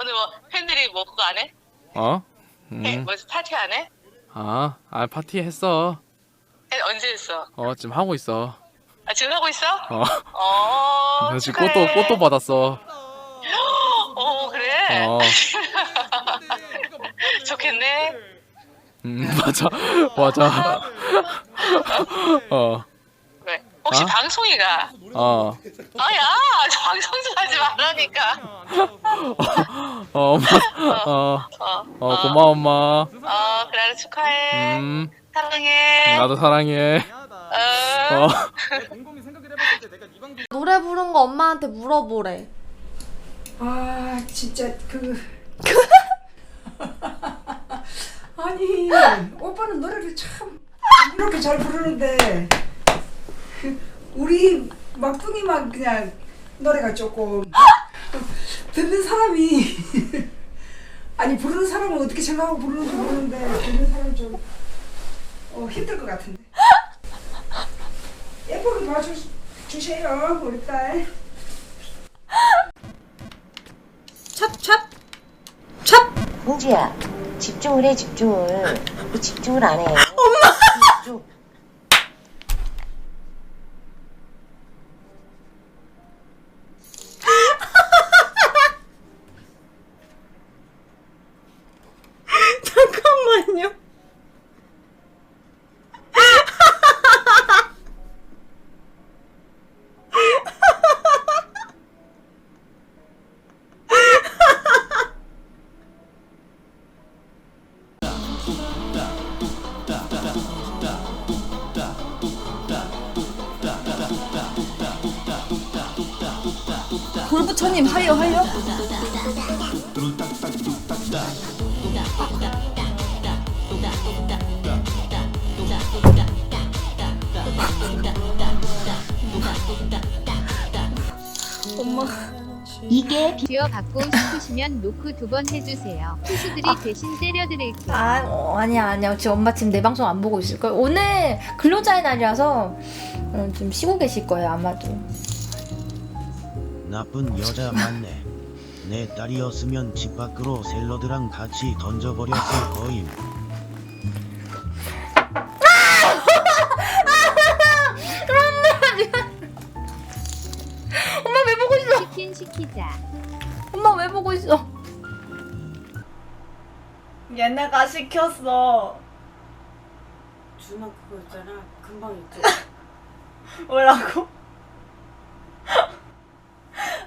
오늘 뭐 팬들이 뭐 그거 안 해? 어? 해? 음. 뭐 파티 안 해? 아, 아 파티 했어. 해? 언제 했어? 어, 지금 하고 있어. 아 지금 하고 있어? 어. 어. 나 지금 축하해. 꽃도 꽃도 받았어. 어 그래? 어. 좋겠네. 음, 맞아. 맞아. 어. 왜? 혹시 어? 방송이가? 어. 아야 저 방송 좀 하지 말라니까. 어, 엄마. 어. 어. 어, 고마워 엄마. 어 그래 축하해. 음. 사랑해. 나도 사랑해. 어. 어. 노래 부른 거 엄마한테 물어보래. 아 진짜 그 아니 오빠는 노래를 참 이렇게 잘 부르는데 그 우리 막둥이만 그냥 노래가 조금 듣는 사람이 아니 부르는 사람은 어떻게 생각하고 부르는지 모르는데 듣는 사람 좀 어, 힘들 것 같은데. 예쁘게 봐주세요 우리 딸. 찹찹 찹 공주야 집중을 해 집중을. 왜 집중을 안 해? 골부처님 하여 하여 엄마 이게 쥐어 받고 싶으시면 노크 두 번 해주세요. 투수들이 대신 때려드릴게요. 아, 어, 아니야, 아니야. 지금 엄마 지금 내 방송 안 보고 있을 거예요. 오늘 근로자의 날이라서 어, 좀 쉬고 계실 거예요, 아마도. 나쁜 여자 맞네. 내 딸이었으면 집 밖으로 샐러드랑 같이 던져버렸을 거임. 엄마 왜 보고 있어? 치킨 시키자. 엄마 왜 보고 있어? 얘네가 시켰어 주만 그거 있잖아 금방 있죠 뭐라고?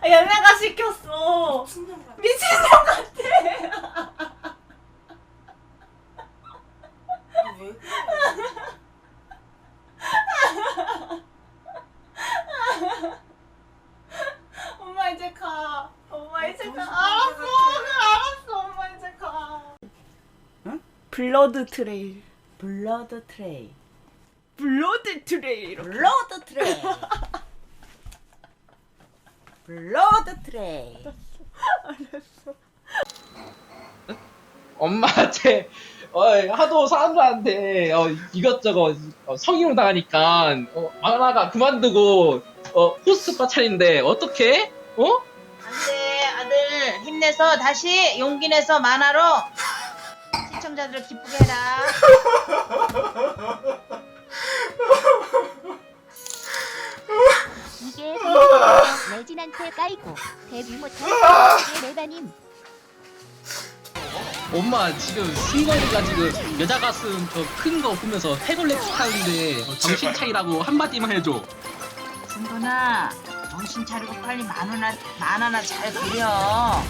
얘네가 시켰어. 미친년 같아. 엄마 이제 가. 엄마 이제 가. 알았어. 그래 알았어. 엄마 이제 가. 블러드 트레일. 블러드 트레이. 블러드 트레일. 블러드 트레이. 블러드 트레이. 엄마한테 어, 하도 사람들한테 어, 이것저것 어, 성희롱 당하니까 어, 만화가 그만두고 어, 호스트바 차린데 어떻게? 어? 안돼 아들 힘내서 다시 용기 내서 만화로 시청자들을 기쁘게 해라. 까이고 데뷔 못한 레바님. 엄마 지금 승건이가 지금 여자 가슴 저 큰 거 보면서 해골렉 하는데 정신 차리라고 한마디만 해줘. 승건아 정신 차리고 빨리 만화나 만화나 잘 그려.